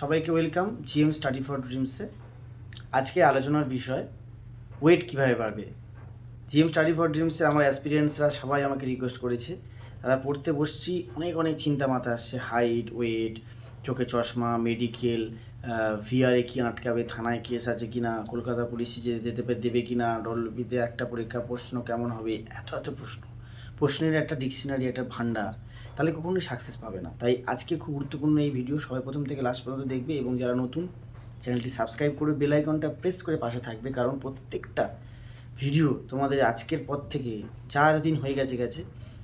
সবাইকে welcome GM study for ড্রিমসে। আজকে আলোচনার বিষয় ওয়েট কীভাবে বাড়বে? জিএম স্টাডি ফর ড্রিমসে আমার অ্যাসপিরিয়েন্সরা সবাই আমাকে রিকোয়েস্ট করেছে। দাদা পড়তে বসছি, অনেক অনেক চিন্তা মাথা আসছে। হাইট ওয়েট চোখে চশমা মেডিকেল ভিআরে কি আটকাবে, থানায় কেস আছে কি না কলকাতা পুলিশে যে যেতে দেবে কি না ডলবিতে একটা পরীক্ষা, প্রশ্ন কেমন হবে, এত এত প্রশ্ন। প্রশ্নের একটা ডিকশনারি একটা ভান্ডার, তাহলে কখনোই সাকসেস পাবে না। তাই আজকে খুব গুরুত্বপূর্ণ এই ভিডিও সবাই প্রথম থেকে লাস্ট পর্যন্ত দেখবে এবং যারা নতুন চ্যানেলটি সাবস্ক্রাইব করে বেল আইকনটা প্রেস করে পাশে থাকবে, কারণ প্রত্যেকটা ভিডিও তোমাদের আজকের পর থেকে চার দিন হয়ে গেছে গেছে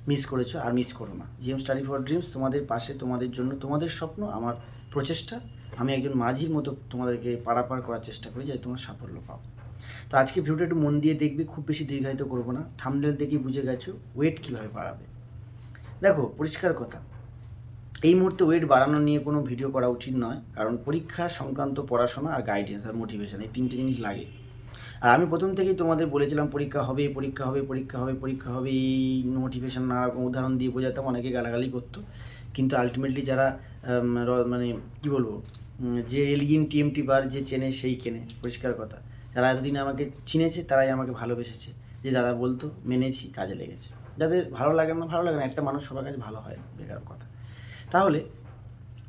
মিস করেছ আর মিস করো না। জিএম স্টাডি ফর ড্রিমস তোমাদের পাশে, তোমাদের জন্য, তোমাদের স্বপ্ন, আমার প্রচেষ্টা। আমি একজন মাঝির মতো তোমাদেরকে পারাপার করার চেষ্টা করি, যাতে তোমার সাফল্য পাও। তো আজকে ভিডিওটা একটু মন দিয়ে দেখবে, খুব বেশি দীর্ঘায়িত করব না। থামনেল দেখেই বুঝে গেছো ওয়েট কীভাবে বাড়াবে। দেখো, পরিষ্কার কথা। এই মুহূর্তে ওয়েট বাড়ানো নিয়ে কোনো ভিডিও করা উচিত নয়, কারণ পরীক্ষা সংক্রান্ত পড়াশোনা আর গাইডেন্স আর মোটিভেশন এই তিনটে জিনিস লাগে। আর আমি প্রথম থেকেই তোমাদের বলেছিলাম, পরীক্ষা হবে পরীক্ষা হবে পরীক্ষা হবে পরীক্ষা হবে এই মোটিভেশন নানা রকম উদাহরণ দিয়ে বোঝাতাম, অনেকে গালাগালি করতো। কিন্তু আলটিমেটলি যারা মানে কি বলব যে এলিগিন টিএমটি বার যে চেনে, সেই কেনে, পরিষ্কার কথা। যারা এতদিন আমাকে চিনেছে, তারাই আমাকে ভালোবেসেছে। যে দাদা বলতো, মেনেছি, কাজে লেগেছে। যাদের ভালো লাগে না, ভালো লাগে না, একটা মানুষ সবার কাছে ভালো হয় বেকার কথা। তাহলে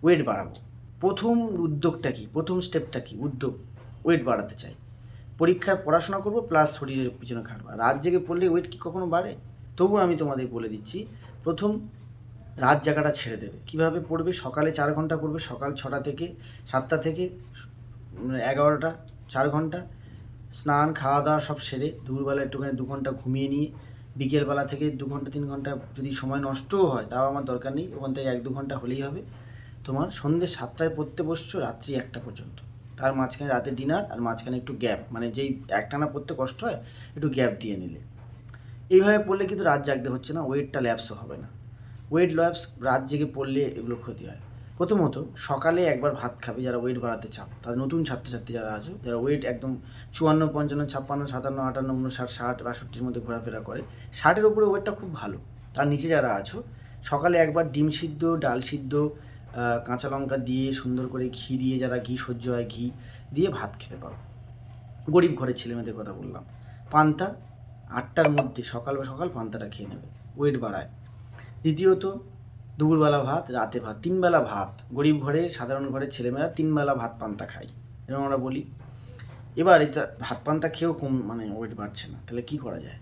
ওয়েট বাড়াবো। প্রথম উদ্যোগটা কি? প্রথম স্টেপটা কি? উদ্যোগ ওয়েট বাড়াতে চাই। পরীক্ষায় পড়াশোনা করব প্লাস শরীরের পিছনে খাটবো। রাত জেগে পড়লে ওয়েট কি কখনো বাড়ে? তবুও আমি তোমাদের বলে দিচ্ছি, প্রথম রাত জায়গাটা ছেড়ে দেবে। কীভাবে পড়বে? সকালে চার ঘণ্টা পড়বে, সকাল ছটা থেকে সাতটা থেকে এগারোটা, চার ঘণ্টা। স্নান খাওয়া দাওয়া সব সেরে দুপুরবেলা একটুখানি দু ঘণ্টা ঘুমিয়ে নিয়ে বিকেলবেলা থেকে দু ঘণ্টা, তিন ঘণ্টা যদি সময় নষ্টও হয়, তাও আমার দরকার নেই। ওখান থেকে এক দু ঘণ্টা হলেই হবে। তোমার সন্ধ্যে সাতটায় পড়তে বসছো, রাত্রি একটা পর্যন্ত। তার মাঝখানে রাতে ডিনার আর মাঝখানে একটু গ্যাপ মানে যেই একটানা পড়তে কষ্ট হয়, একটু গ্যাপ দিয়ে নিলে। এইভাবে পড়লে কিন্তু রাত জাগতে হচ্ছে না ওয়েটটা ল্যাপসও হবে না। ওয়েট ল্যাপস রাত জেগে পড়লে এগুলো ক্ষতি হয়। প্রথমত, সকালে একবার ভাত খাবে যারা ওয়েট বাড়াতে চাও। তাদের নতুন ছাত্রছাত্রী যারা আছো, যারা ওয়েট একদম চুয়ান্ন, পঞ্চান্ন, ছাপ্পান্ন, সাতান্ন, আটান্ন, উনষাট, ষাট, বাষট্টির মধ্যে ঘোরাফেরা করে, ষাটের উপরে ওয়েটটা খুব ভালো। তার নিচে যারা আছো, সকালে একবার ডিম সিদ্ধ, ডাল সিদ্ধ কাঁচা লঙ্কা দিয়ে সুন্দর করে ঘি দিয়ে, যারা ঘি সহ্য হয়, ঘি দিয়ে ভাত খেতে পারো। গরিব ঘরের ছেলেমেয়েদের কথা বললাম। পান্তা আটটার মধ্যে সকাল বা সকাল পান্তাটা খেয়ে নেবে ওয়েট বাড়ায়। দ্বিতীয়ত দুপুরবেলা ভাত, রাতে ভাত, তিনবেলা ভাত। গরিব ঘরে, সাধারণ ঘরের ছেলেমেয়েরা তিনবেলা ভাত পান্তা খায়। এরকম আমরা বলি। এবার এটা ভাত পান্তা খেয়েও কম মানে ওয়েট বাড়ছে না। তাহলে কি করা যায়?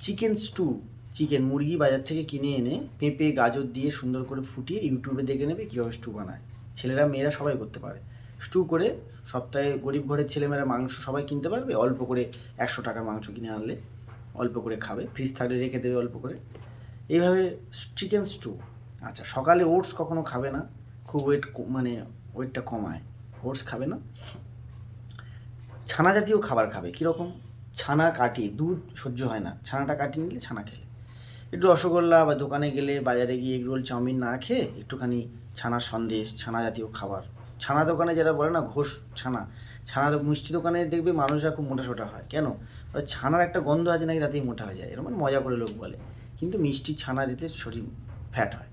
চিকেন স্টু, চিকেন মুরগি বাজার থেকে কিনে এনে পেঁপে, গাজর দিয়ে সুন্দর করে ফুটিয়ে ইউটিউবে দেখে নেবে কীভাবে স্টু বানায়। ছেলেরা, মেয়েরা সবাই করতে পারে। স্টু করে সপ্তাহে গরিব ঘরের ছেলেমেয়েরা মাংস সবাই কিনতে পারবে? অল্প করে একশো টাকার মাংস কিনে আনলে অল্প করে খাবে। ফ্রিজ থাকলে রেখে দেবে অল্প করে। এইভাবে চিকেন স্টু আচ্ছা সকালে ওটস কখনো খাবে না? খুব ওয়েট মানে ওয়েটটা কমায়। ওটস খাবে না? ছানা জাতীয় খাবার খাবে, কীরকম? ছানা কাটিয়ে দুধ সহ্য হয় না। ছানাটা কাটিয়ে নিলে ছানা খেলে। একটু রসগোল্লা বা দোকানে গেলে বাজারে গিয়ে এগরোল, চাউমিন না খেয়ে একটুখানি ছানার সন্দেশ ছানা জাতীয় খাবার। ছানা দোকানে যারা বলে না ঘোষ ছানা ছানা মিষ্টি দোকানে দেখবে মানুষরা খুব মোটা সোটা হয়। কেন? ছানার একটা গন্ধ আছে নাকি তাতেই মোটা হয়ে যায়। এরকম মজা করে লোক বলে। কিন্তু মিষ্টি ছানা দিতে শরীর ফ্যাট হয়।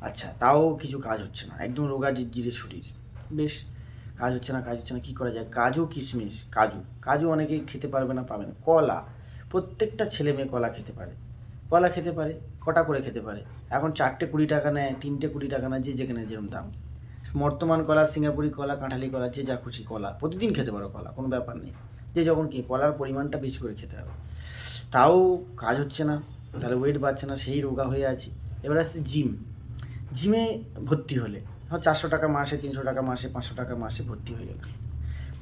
আচ্ছা তাও কিছু কাজ হচ্ছে না। একদম রোগা জিরে শরীর। বেশ, কাজ হচ্ছে না, কাজ হচ্ছে না, কী করা যায়? কাজু, কিশমিশ, কাজু। কাজু অনেকেই খেতে পারবে না, পাবে না। কলা, প্রত্যেকটা ছেলে মেয়ে কলা খেতে পারে। কলা খেতে পারে, কটা করে খেতে পারে। এখন চারটে কুড়ি টাকা নেয়, তিনটে কুড়ি টাকা নেয়, যে যেখানে যেরকম দাম। বর্তমান কলা, সিঙ্গাপুরি কলা, কাঁঠালি কলা, যে যা খুশি কলা, প্রতিদিন খেতে পারো কলা, কোনো ব্যাপার নেই। যে যখন কি, কলার পরিমাণটা বেশি করে খেতে হবে। তাও কাজ হচ্ছে না, তাহলে ওয়েট বাড়ছে না, সেই রোগা হয়ে আছি। এবার আসছে জিম জিমে ভর্তি হলে হয় চারশো টাকা মাসে, তিনশো টাকা মাসে, পাঁচশো টাকা মাসে ভর্তি হয়ে গেল।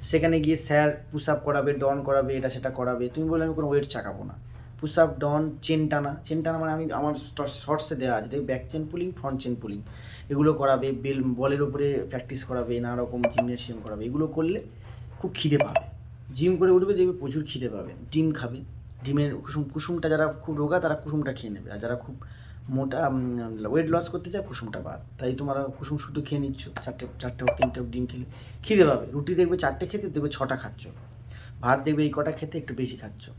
সেখানে গিয়ে স্যার পুশ আপ করাবে ডন করাবে, এটা সেটা করাবে। তুমি বলে আমি কোনো ওয়েট চাকাবো না। পুশ আপ ডন চেন টানা। চেন টানা মানে আমি, আমার শর্টসে দেওয়া আছে। দেখবে back chain pulling front chain pulling এগুলো করাবে বেল বলের উপরে প্র্যাকটিস করাবে, নানা রকম জিমনেশিয়াম করাবে। এগুলো করলে খুব খিদে পাবে। জিম করে উঠবে, দেখবে প্রচুর খিদে পাবে। ডিম খাবে। ডিমের কুসুম, কুসুমটা যারা খুব রোগা, তারা কুসুমটা খেয়ে নেবে। আর যারা খুব মোটা ওয়েট লস করতে চায়, কুসুমটা বাদ। তাই তোমরা কুসুম শুধু খেয়ে নিচ্ছ। চারটে চারটে হোক, তিনটে হোক, ডিম খেলে। খিদে পাবে। রুটি দেখবে চারটে খেতে, দেখবে ছটা খাচ্ছ। ভাত দেখবে এই কটা খেতে একটু বেশি খাচ্ছ।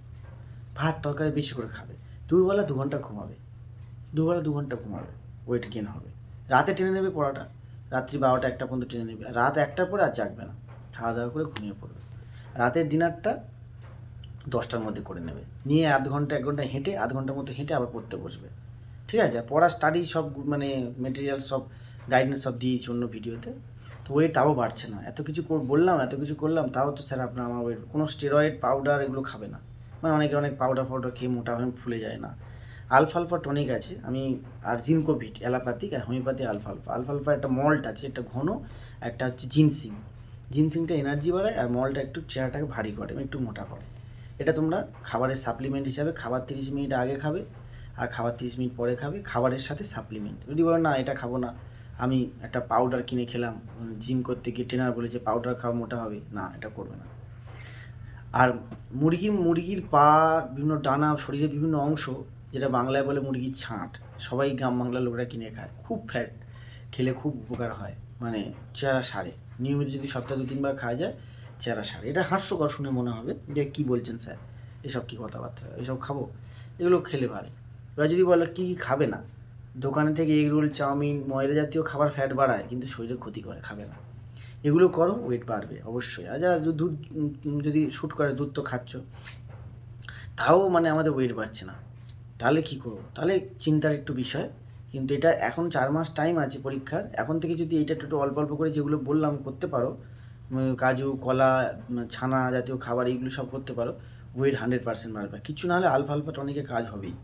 ভাত তরকারি বেশি করে খাবে। দুবেলা দু ঘণ্টা ঘুমাবে। দুবেলা দু ঘণ্টা ঘুমাবে। ওয়েট গেন হবে। রাতে টেনে নেবে পড়াটা রাত্রি বারোটা একটা পর্যন্ত টেনে নেবে। রাত একটার পরে আর জাগবে না। খাওয়া দাওয়া করে ঘুমিয়ে পড়বে। রাতের ডিনারটা দশটার মধ্যে করে নেবে। নিয়ে আধ ঘণ্টা, এক ঘণ্টা হেঁটে, আধ ঘণ্টার মধ্যে হেঁটে আবার পড়তে বসবে। ঠিক আছে পড়া স্টাডি সব মানে মেটেরিয়াল সব গাইডেন্স সব দিয়েছি অন্য ভিডিওতে। তো ওয়েট তাও বাড়ছে না। এত কিছু বললাম, এত কিছু করলাম, তাও তো স্যার আপনার আমার ওয়েট কোনো স্টেরয়েড পাউডার এগুলো খাবে না। মানে অনেকে, অনেক পাউডার ফাউডার খেয়ে মোটা হয়ে ফুলে যায় না। আলফালফা টনিক আছে, আমি আর জিনকোভিট অ্যালাপ্যাথিক আর হোমিওপ্যাথি আলফালফা আলফালফা একটা মল্ট আছে, একটা ঘন, একটা হচ্ছে জিনসিং জিনসিংটা এনার্জি বাড়ায় আর মলটা একটু চেহারাটাকে ভারী করে, একটু মোটা করে। এটা তোমরা খাবারের সাপ্লিমেন্ট হিসাবে, খাবার তিরিশ মিনিট আগে খাবে। আর খাবার তিরিশ মিনিট পরে খাবে, খাবারের সাথে সাপ্লিমেন্ট যদি বলো, না, এটা খাব না। আমি একটা পাউডার কিনে খেলাম জিম করতে গিয়ে ট্রেনার বলেছে পাউডার খাওয়া মোটা হবে। না, এটা করবে না। আর মুরগি মুরগির পা, বিভিন্ন ডানা, শরীরের বিভিন্ন অংশ, যেটা বাংলায় বলে মুরগির ছাঁট, সবাই গ্রাম বাংলার লোকরা কিনে খায়। খুব ফ্যাট খেলে খুব উপকার হয়। মানে চেহারা সারে। নিয়মিত যদি সপ্তাহে দু, তিনবার খাওয়া যায়, চেহারা সারে। এটা হাস্যকর শুনে মনে হবে যে, কী বলছেন স্যার? এসব কী কথাবার্তা? এসব খাব? এগুলো খেলে পারে এবার যদি বলে কী কী খাবে না, দোকানে থেকে এগ রোল, চাউমিন, ময়দা জাতীয় খাবার ফ্যাট বাড়ায়, কিন্তু শরীরে ক্ষতি করে, খাবে না। এগুলো করো ওয়েট বাড়বে, অবশ্যই। আর যারা দুধ যদি শ্যুট করে, দুধ তো খাচ্ছ, তাও মানে আমাদের ওয়েট বাড়ছে না। তাহলে কী করব? তাহলে চিন্তার একটু বিষয়। কিন্তু এটা এখন চার মাস টাইম আছে পরীক্ষার। এখন থেকে যদি এটা একটু অল্প অল্প করে যেগুলো বললাম করতে পারো কাজু, কলা ছানা জাতীয় খাবার, এইগুলো সব করতে পারো ওয়েট হান্ড্রেড পার্সেন্ট বাড়বে। কিছু না হলে আলফা আলফা টনিকে কাজ হবেই।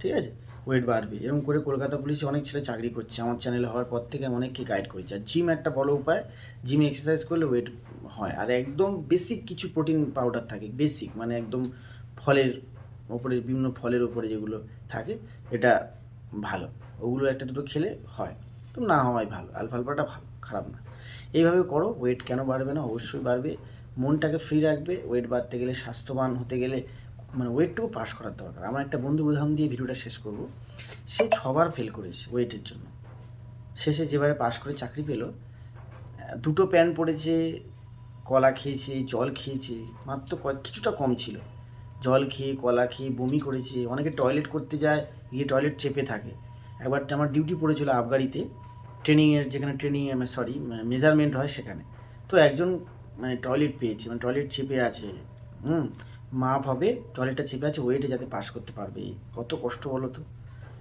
ঠিক আছে? ওয়েট বাড়বে। এরকম করে কলকাতা পুলিশে অনেক ছেলে চাকরি করছে। আমার চ্যানেলে হওয়ার পর থেকে আমি অনেককে গাইড করেছি। আর জিম একটা বড় উপায় জিমে এক্সারসাইজ করলে ওয়েট হয়। আর একদম বেসিক কিছু প্রোটিন পাউডার থাকে। বেসিক মানে একদম ফলের ওপরে, বিভিন্ন ফলের ওপরে যেগুলো থাকে, এটা ভালো। ওগুলো একটা দুটো খেলে হয়। তো না হওয়াই ভালো। আলফা আলফাটা ভালো, খারাপ না। এইভাবে করো ওয়েট কেন বাড়বে না? অবশ্যই বাড়বে। মনটাকে ফ্রি রাখবে। ওয়েট বাড়তে গেলে স্বাস্থ্যবান হতে গেলে মানে ওয়েটটুকু পাস করার দরকার। আমার একটা বন্ধু উদাহরণ দিয়ে ভিডিওটা শেষ করব। সে ছবার ফেল করেছে ওয়েটের জন্য। শেষে যেবারে পাস করে চাকরি পেল, দুটো প্যান্ট পড়েছে, কলা খেয়েছে, জল খেয়েছে, মাত্র কিছুটা কম ছিল। জল খেয়ে, কলা খেয়ে, বমি করেছে, অনেকে টয়লেট করতে যায়, গিয়ে টয়লেট চেপে থাকে। একবার আমার ডিউটি পড়েছিল আবগারিতে ট্রেনিংয়ের যেখানে ট্রেনিং সরি মেজারমেন্ট হয় সেখানে। তো একজন মানে টয়লেট পেয়েছে মানে টয়লেট চেপে আছে, হুম মাপ হবে টয়লেটটা চেপে আছে ওয়েটে যাতে পাস করতে পারবে। কত কষ্ট বলো তো।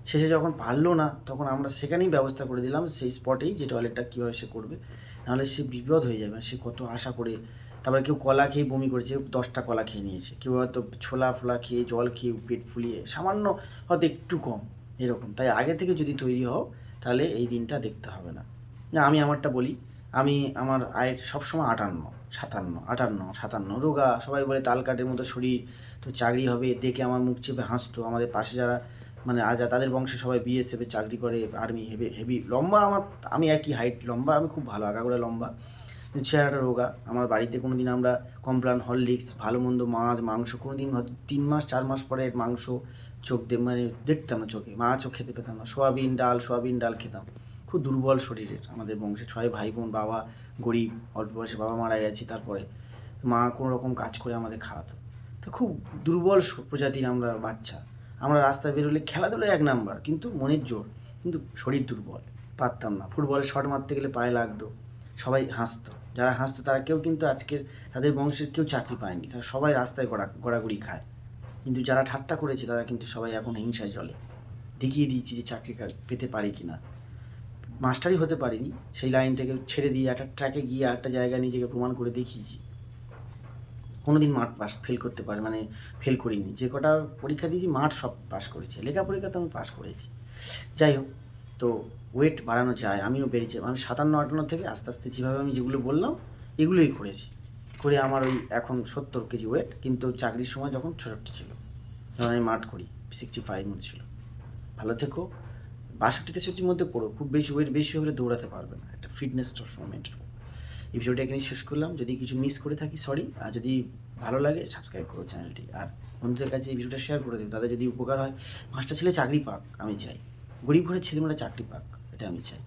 শেষে যখন পারল না, তখন আমরা সেখানেই ব্যবস্থা করে দিলাম, সেই স্পটেই যে টয়লেটটা কীভাবে সে করবে। নাহলে সে বিপদ হয়ে যাবে, সে কত আশা করে। তারপরে কেউ কলা খেয়ে বমি করেছে দশটা কলা খেয়ে নিয়েছে, কেউ হয়তো ছোলা ফোলা খেয়ে, জল খেয়ে, পেট ফুলিয়ে, সামান্য হয়তো একটু কম, এরকম। তাই আগে থেকে যদি তৈরি হও, তাহলে এই দিনটা দেখতে হবে না। না, আমি আমারটা বলি, আমি আমার আয়ের সবসময় আটান্ন। সাতান্ন, আটান্ন, সাতান্ন। রোগা, সবাই বলে তাল কাঠের মতো শরীর, তো চাকরি হবে, দেখে আমার মুখ চেপে হাসতো। আমাদের পাশে যারা মানে আজ তাদের বংশে সবাই বিএসএফে চাকরি করে আর্মি হেভি হেভি লম্বা আমার, আমি একই হাইট লম্বা, আমি খুব ভালো, আগাগোড়া লম্বা। চেহারাটা রোগা। আমার বাড়িতে কোনো দিন আমরা কমপ্লান হরলিক্স ভালো মন্দ মাছ, মাংস কোনো দিন তিন মাস, চার মাস পরে মাংস, চোখ দিয়ে মানে দেখতাম না চোখে, মাছও খেতে পেতাম না। সোয়াবিন, ডাল সোয়াবিন, ডাল খেতাম। খুব দুর্বল শরীরের আমাদের বংশে। ছয় ভাই বোন, বাবা গরিব, অল্প বয়সে বাবা মারা গেছে, তারপরে মা কোনো রকম কাজ করে আমাদের খাওয়াতো। তো খুব দুর্বল প্রজাতির আমরা বাচ্চা। আমরা রাস্তায় বেরোলে খেলাধুলায় এক নাম্বার, কিন্তু মনের জোর, কিন্তু শরীর দুর্বল। পারতাম না। ফুটবলে শট মারতে গেলে পায়ে লাগতো, সবাই হাসতো। যারা হাসতো তারা কেউ কিন্তু আজকের তাদের বংশের কেউ চাকরি পায়নি, তারা সবাই রাস্তায় গড়া, গড়াগড়ি খায়। কিন্তু যারা ঠাট্টা করেছে তারা কিন্তু সবাই এখন হিংসায় চলে দেখিয়ে দিয়েছি যে চাকরি পেতে পারি কি না মাস্টারই হতে পারিনি, সেই লাইন থেকে ছেড়ে দিয়ে একটা ট্র্যাকে গিয়ে একটা জায়গায় নিজেকে প্রমাণ করে দেখিয়েছি। কোনোদিন মাঠ পাস ফেল করতে পারে মানে ফেল করিনি। যে কটা পরীক্ষা দিয়েছি, মাঠ সব পাস করেছে। লেখা পরীক্ষা তো আমি পাস করেছি। যাই হোক, তো ওয়েট বাড়ানো যায়, আমিও বেড়েছি। আমি সাতান্ন আটান্ন থেকে আস্তে আস্তে যেভাবে আমি যেগুলো বললাম, এগুলোই করেছি। করে আমার ওই এখন সত্তর কেজি ওয়েট কিন্তু চাকরির সময় যখন ছোট ছিল যখন আমি মাঠ করি সিক্সটি ফাইভ মতো ছিল। ভালো থেকো। বাষট্টি, তেষট্টির মধ্যে পড়ো, খুব বেশি ওয়েট বেশি হলে দৌড়াতে পারবে না, একটা ফিটনেস মেনটেন এই ভিডিওটা এখানে শেষ করলাম। যদি কিছু মিস করে থাকি সরি আর যদি ভালো লাগে সাবস্ক্রাইব করো চ্যানেলটি আর বন্ধুদের কাছে এই ভিডিওটা শেয়ার করে দেবে তাদের যদি উপকার হয়, পাঁচটা ছেলে চাকরি পাক, আমি চাই। গরিব ঘরের ছেলেমেয়েরা চাকরি পাক, এটা আমি চাই।